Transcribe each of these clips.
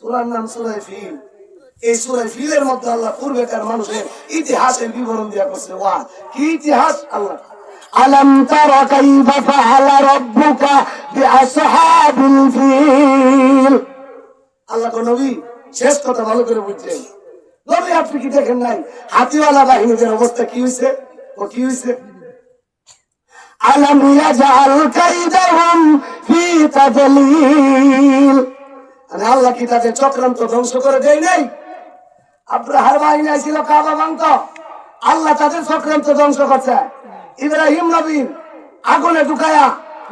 সুরার নাম সুরায় ফিল। এই সুরায় ফিলের মধ্যে আল্লাহ পূর্বেকার মানুষের ইতিহাসের বিবরণ দিয়া করছে। ওয়া, কি ইতিহাস? আল্লাহ। আলম তারা কাইবা ফাআলা রাব্বুকা বিআসহাবিল ফিল। আল্লাহ কো নবী, শেষ কথা ভালো করে বুঝছেন। নবী, আপনি কি দেখেন নাই? হাতিওয়ালা বাহিনীদের অবস্থা কি হইছে? ও কি হইছে? আলম ইয়াজআল কাইদাহুম ফি তাদলিল মানে আল্লাহ কি তাদের চক্রান্ত ধ্বংস করে দেয় নাই? আব্রাহার বাহিনী ছিল কাবা ভাঙত আল্লাহ তাদের চক্রান্ত ধ্বংস করছে। ইব্রাহিম নবীন আগুনে ঢুকায়া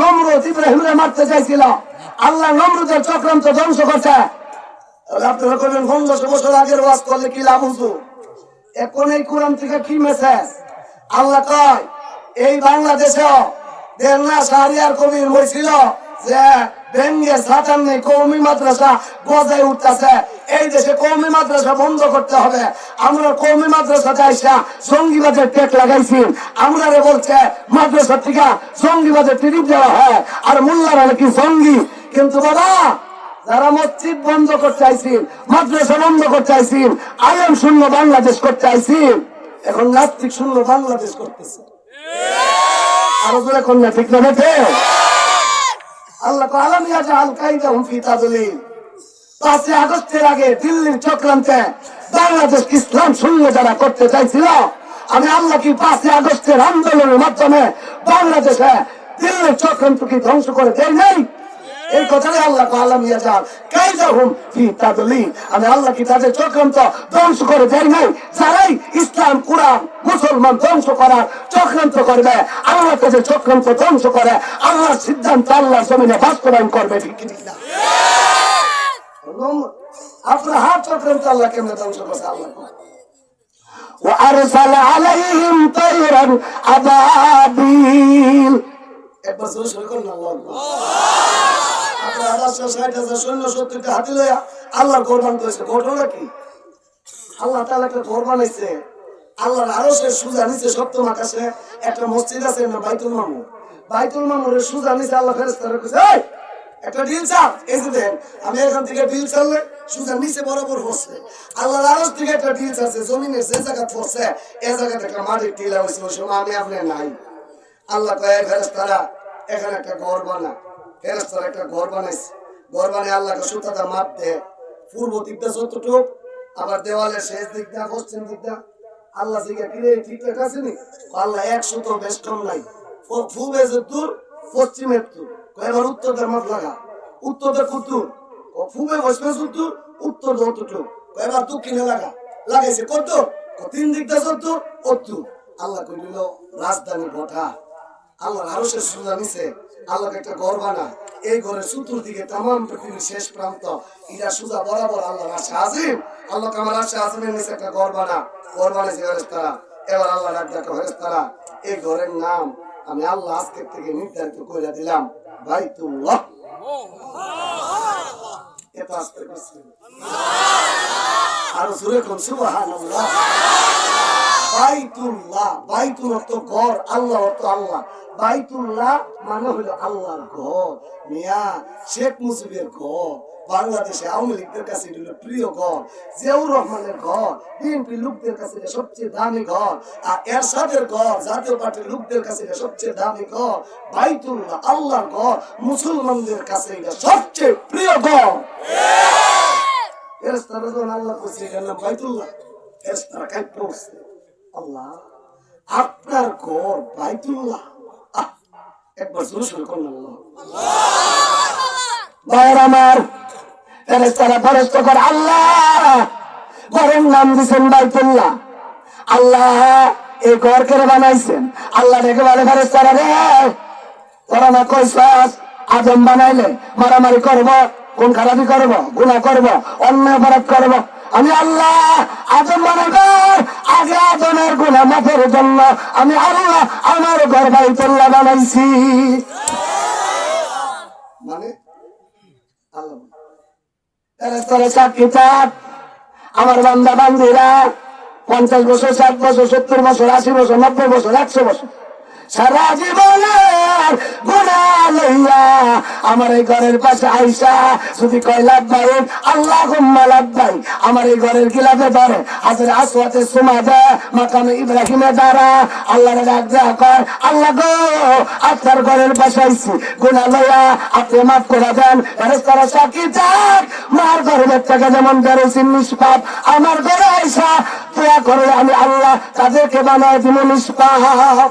নমরুদ ইব্রাহিমরে মারতে চাইছিল। আল্লাহ নমরুদের চক্রান্ত ধ্বংস করছে। আপনারা করবেন পনেরোশো বছর আগের ওয়াজ করলে কি লাভ হতো এখন এই কোরআন থেকে কি মেসেজ আল্লাহ কয়, এই বাংলাদেশেও দেড় না কবির বলছিল যে সাতান নেই কৌমি মাদ্রাসা গজায় উঠতেছে। এই দেশে কৌমি মাদ্রাসা বন্ধ করতে হবে। আমরা কৌমি মাদ্রাসা যাইসা সঙ্গীবাদের টেক লাগাইছি। আমরা রে বলছে মাদ্রাসা থেকে সঙ্গীবাদের টিকিট দেওয়া হয়। আর মোল্লারা নাকি সঙ্গী কিন্তু বাবা, যারা মসজিদ বন্ধ করতে চাইছেন মাদ্রাসা বন্ধ করতে চাইছেন আলম শূন্য বাংলাদেশ করতে চাইছেন এখন নাস্তিক শূন্য বাংলাদেশ করতেছে। আরও জোরে কন্যা, ঠিক না আল্লাহ আলম আল কাইদা হুম ফি তাদলিল। পাঁচই আগস্টের আগে দিল্লির চক্রান্তে বাংলাদেশ ইসলাম শূন্য যারা করতে চাইছিল, আমি আল্লাহ কি পাঁচই আগস্টের আন্দোলনের মাধ্যমে বাংলাদেশে দিল্লির চক্রান্ত কি ধ্বংস করে দেয় নাই? এই কথাই আল্লাহ আলম ইয়াজাল কাইদা হুম ফি তাদলিল আমি আল্লাহ কি তাদের চক্রান্ত ধ্বংস করে দেয় নাই যারাই ইসলাম কোরআন মুসলমান ধ্বংস করার চক্রান্ত করবে আল্লাহ তাদের চক্রান্ত ধ্বংস করে আল্লাহর সিদ্ধান্ত আল্লাহর জমিনে বাস্তবায়ন করবে ঠিক কি ঠিক না আপনার হাত চক্রান্ত আল্লাহ কেমনে ধ্বংস করছে আল্লাহ وأرسل عليهم طيرا أبابيل একবার জোরে সরে করুন আল্লাহ আপনার আঠাশশো ষাট হাজার সৈন্য সত্তরটা হাতি লইয়া আল্লাহর কোরবান করেছে। ঘটনা কি? আল্লাহ তাহলে একটা ঘর বানাইছে আল্লাহর আরও সে সুজা নিচে সপ্তম আকাশে একটা মসজিদ আছে না বাইতুল মামুর বাইতুল মামুরের সুজা নিচে আল্লাহ ফেরেস্তারা কইছে এই, একটা ডিল চাপ, এই যে দেন, আমি এখান থেকে ডিল চাললে সুজা নিচে বরাবর পড়ছে আল্লাহর আরও থেকে একটা ডিল আছে জমিনে যে জায়গা পড়ছে, এ জায়গাতে একটা মাটির টিলা হয়েছে, ওই সময় আমি আপনি নাই। আল্লাহ কয়ে ফেরেস্তারা এখানে একটা ঘর বানা ফেরেস্তারা একটা ঘর বানাইছে। ঘর বানিয়ে আল্লাহকে সুতাটা মাপ দে পূর্ব দিকটা যতটুক, আবার দেওয়ালের শেষ দিকটা, পশ্চিম দিকটা। আল্লাহ জিজ্ঞা কিরে ঠিকঠাক আছে নি? আল্লাহ একশো তো কম নাই। পূবে যে দূর, পশ্চিমের দূর। কয়, এবার উত্তরটা মাপ লাগা উত্তরটা কুতুর ও পূবে পশ্চিমে উত্তর উত্তর যতটুক। কয়, এবার দক্ষিণে লাগা। লাগাইছে কত তিন দিকটা যত উত্তর আল্লাহ কইল, রাজধানী ভটা আল্লাহ আরও শেষ সুন্দর নিছে। আল্লাহকে একটা ঘর বানা এই ঘরের চতুর্দিকে তাম পৃথিবীর শেষ প্রান্ত। ইরা সুজা বরাবর আল্লাহ রাশা আজিম। আল্লাহ কামার রাশা আজিমের নিচে একটা ঘর বানা ঘর বানাইছে ফেরেস্তারা এবার আল্লাহ ডাক ডাকা ফেরেস্তারা এই ঘরের নাম আমি আল্লাহ আজকের থেকে নির্ধারিত করে দিলাম, বাইতুল্লাহ। করছি আরও জোরে কোন সুবহানাল্লাহ। বাইতুল্লাহ বাইতুল অর্থ ঘর আল্লাহ অর্থ আল্লাহ। বাইতুল্লাহ মানে হলো আল্লাহর ঘর। মিয়া শেখ মুজিবের ঘর। বাংলাদেশে আওয়ামী লীগদের কাছে এটা হলো প্রিয় ঘর। জিয়াউর রহমানের ঘর। বিএনপি লোকদের কাছে এটা সবচেয়ে দামি ঘর। আর এরশাদের ঘর জাতীয় পার্টির লোকদের কাছে এটা সবচেয়ে দামি ঘর। বাইতুল্লাহ আল্লাহর ঘর। মুসলমানদের কাছে এটা সবচেয়ে প্রিয় ঘর। যখন আল্লাহ করছে এটার নাম বাইতুল্লাহ। ফেরেশতারা কাজ পড়ছে। আল্লাহ আপনার ঘর বাইতুল্লাহ। একবার শুরু আল্লাহ। ভাইয়ের আমার বানাইছেন আল্লাহ রেখে বলে ফেরেস্তারা রে আজম বানাইলে, মারামারি করব কোন খারাপি করব গুণা করব অন্য অপরাধ করব। আমি আল্লাহ আজম বানাইব আগে আজমের গুণা মাফের জন্য আমি আল্লাহ আমার ঘর তোল্লা বানাইছি। মানে? আমার বান্দা বান্দিরা পঞ্চাশ বছর ষাট বছর সত্তর বছর আশি বছর নব্বই বছর একশো বছর। সারা জীবনের গুণা লইয়া আমার এই ঘরের পাশে আইসা যদি কয় লাভবাই আল্লাহ গুম্মা লাভবাই আমার এই ঘরের গিলাফে ধরে, হাজার আসওয়াতে সুমা দে মাকামে ইব্রাহিমে দ্বারা আল্লাহর ডাক দেয়া কয়, আল্লাহ গো, আপনার ঘরের পাশে আইছি। গুণা লইয়া আপনি মাফ করে দেন। ফেরেশতারা সাক্ষী যাক মার ঘরের থেকে যেমন বেরোছি নিষ্পাপ। আমার ঘরে আইসা দয়া করে আমি আল্লাহ তাদেরকে বানায় দিব নিষ্পাপ।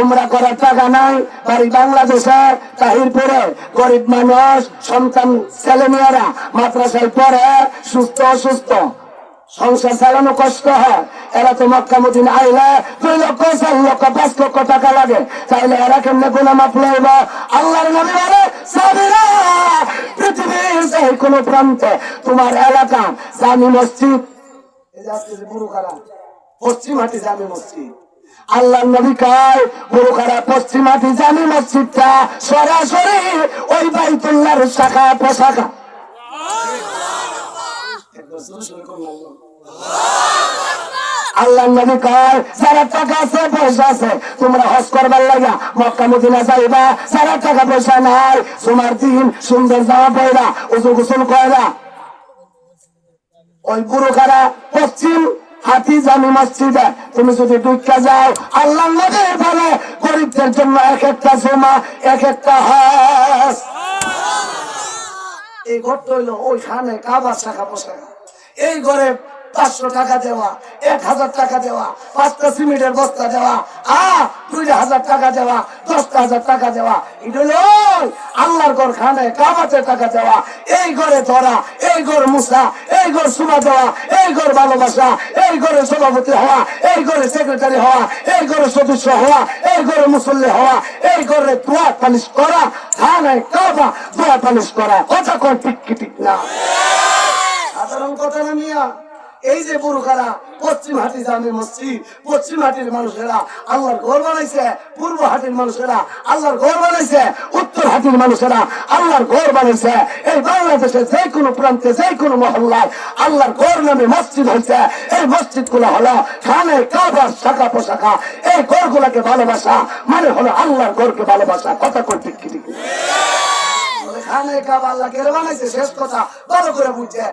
উমরা করার টাকা নাই। বাড়ি বাংলাদেশে তাহিরপুরে গরিব মানুষ, সন্তান ছেলে মেয়েরা মাদ্রাসায় পড়ে, সুস্থ অসুস্থ। সংসার চালানো কষ্ট হয়। এরা তো মক্কা মদিন আইলে দুই লক্ষ, চার লক্ষ, পাঁচ লক্ষ টাকা লাগে। তাইলে এরা কেমনে গুণা মাপ লইব? আল্লাহর বলে পৃথিবীর যে কোনো প্রান্তে তোমার এলাকা জামি মসজিদ। পশ্চিম হাটি জামে মসজিদ। আল্লাহ নবী কয় বুরুখারা পশ্চিমাটি জামি মসজিদটা সরাসরি ওই বাইতুল্লাহর শাখা পোশাখা। আল্লাহ নবী কয়, যারা টাকা আছে, পয়সা আছে, তোমরা হজ করবার লাগা মক্কা, মদিনা যাইবা যারা টাকা, পয়সা নাই, তোমার দিন সুন্দর জামা পয়রা উজু গোসল কয়রা ওই বুড়োখারা পশ্চিম হাতি জামি মসজিদে তুমি যদি ডুবকা যাও আল্লাহ নবীর বলে গরিবদের জন্য এক একটা জমা এক একটা হাস এই ঘরটা হইল ওইখানে কাবার শাখা পোশাখা এই ঘরে পাঁচশো টাকা দেওয়া, এক হাজার টাকা দেওয়া, পাঁচটা সিমেন্টের বস্তা দেওয়া আ দুই হাজার টাকা দেওয়া, দশটা হাজার টাকা দেওয়া। এটা হলো আল্লাহর ঘর খানে, কাবাতে টাকা দেওয়া। এই ঘরে ধরা, এই ঘর মুসা এই ঘর সুমা দেওয়া, এই ঘর ভালোবাসা, এই ঘরে সভাপতি হওয়া, এই ঘরে সেক্রেটারি হওয়া, এই ঘরে সদস্য হওয়া, এই ঘরে মুসল্লি হওয়া, এই ঘরে দোয়া পালিশ করা, খানে কাবা দোয়া পালিশ করা। কথা কোন ঠিক ঠিক না? সাধারণ কথা না মিয়া। এই যে বুরুখারা পশ্চিম হাটি জামে মসজিদ পশ্চিম হাটির মানুষেরা আল্লাহর ঘর বানাইছে পূর্ব হাটির মানুষেরা আল্লাহর ঘর বানাইছে উত্তর হাতির মানুষেরা আল্লাহর ঘর বানাইছে। এই বাংলাদেশের যে কোনো প্রান্তে যে কোনো মহল্লায় আল্লাহর ঘর নামে মসজিদ হয়েছে এই মসজিদগুলো হলো খানে কাবার শাখা পোশাখা। এই ঘর গুলাকে ভালোবাসা মানে হলো আল্লাহর ঘরকে ভালোবাসা। কথা করতে কি? খানে কাবা আল্লাহ বানাইছে শেষ কথা। ভালো করে বুঝছে।